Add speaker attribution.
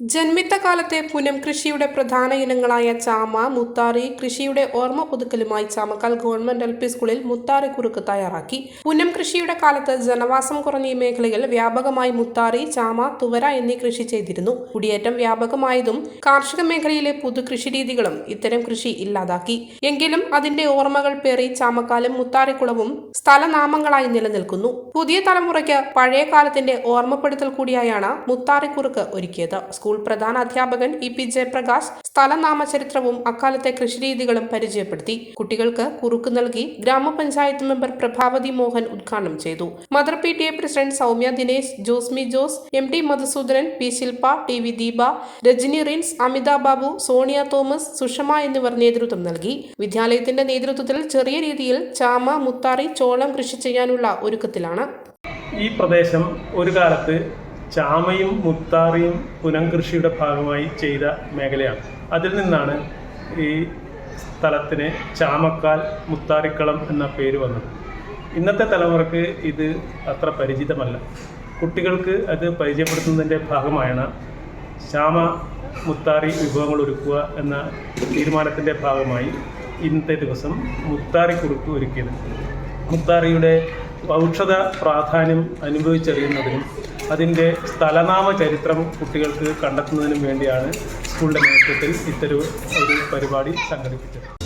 Speaker 1: ജന്മിത്തകാലത്തെ പുനം കൃഷിയുടെ പ്രധാന ഇനങ്ങളായ ചാമ മുത്താറി കൃഷിയുടെ ഓർമ്മ പുതുക്കലുമായി ചാമക്കാൽ ഗവൺമെന്റ് എൽ പി സ്കൂളിൽ മുത്താറി കുറുക്ക് തയ്യാറാക്കി. പുനം കൃഷിയുടെ കാലത്ത് ജനവാസം കുറഞ്ഞ ഈ മേഖലയിൽ വ്യാപകമായി മുത്താറി ചാമ തുവര എന്നീ കൃഷി ചെയ്തിരുന്നു. കുടിയേറ്റം വ്യാപകമായതും കാർഷിക മേഖലയിലെ പുതു കൃഷി രീതികളും ഇത്തരം കൃഷി ഇല്ലാതാക്കി. എങ്കിലും അതിന്റെ ഓർമ്മകൾ പേറി ചാമക്കാലും മുത്താറിക്കുളവും സ്ഥലനാമങ്ങളായി നിലനിൽക്കുന്നു. പുതിയ തലമുറയ്ക്ക് പഴയ കാലത്തിന്റെ ഓർമ്മപ്പെടുത്തൽ കൂടിയായാണ് മുത്താറിക്കുറുക്ക് ഒരുക്കിയത്. സ്കൂൾ പ്രധാന അധ്യാപകൻ ഇ പി ജയപ്രകാശ് സ്ഥലനാമചരിത്രവും അക്കാലത്തെ കൃഷിരീതികളും പരിചയപ്പെടുത്തി. കുട്ടികൾക്ക് കുറുക്ക് നൽകി ഗ്രാമപഞ്ചായത്ത് മെമ്പർ പ്രഭാവതി മോഹൻ ഉദ്ഘാടനം ചെയ്തു. Mother P T A president Soumya Dinesh Josmi Jose M T Madhusoodanan P Shilpa T V Deepa Rajani Rins Amitha Babu Sonia Thomas Sushama എന്നിവർ നേതൃത്വം നൽകി. വിദ്യാലയത്തിന്റെ നേതൃത്വത്തിൽ ചെറിയ രീതിയിൽ ചാമ മുത്താറി ചോളം കൃഷി ചെയ്യാനുള്ള ഒരുക്കത്തിലാണ്.
Speaker 2: ഈ പ്രദേശം ഒരു കാലത്ത് ചാമയും മുത്താറിയും പുനംകൃഷിയുടെ ഭാഗമായി ചെയ്ത മേഖലയാണ്. അതിൽ നിന്നാണ് ഈ സ്ഥലത്തിന് ചാമക്കാൽ മുത്താറിക്കളം എന്ന പേര് വന്നത്. ഇന്നത്തെ തലമുറയ്ക്ക് ഇത് അത്ര പരിചിതമല്ല. കുട്ടികൾക്ക് അത് പരിചയപ്പെടുത്തുന്നതിന്റെ ഭാഗമായാണ് ചാമ മുത്താറി വിഭവങ്ങൾ ഒരുക്കുക എന്ന തീരുമാനത്തിന്റെ ഭാഗമായി ഇന്നത്തെ ദിവസം മുത്താറി കുറുക്ക് ഒരുക്കിയത്. മുത്താറിയുടെ ഔഷധ പ്രാധാന്യം അനുഭവിച്ചറിയുന്നതിനും അതിന്റെ സ്ഥലനാമ ചരിത്രം കുട്ടികൾക്ക് കണ്ടെത്തുന്നതിനും വേണ്ടിയാണ് സ്കൂളിന്റെ നേതൃത്വത്തിൽ ഇത്തരം ഒരു പരിപാടി സംഘടിപ്പിച്ചത്.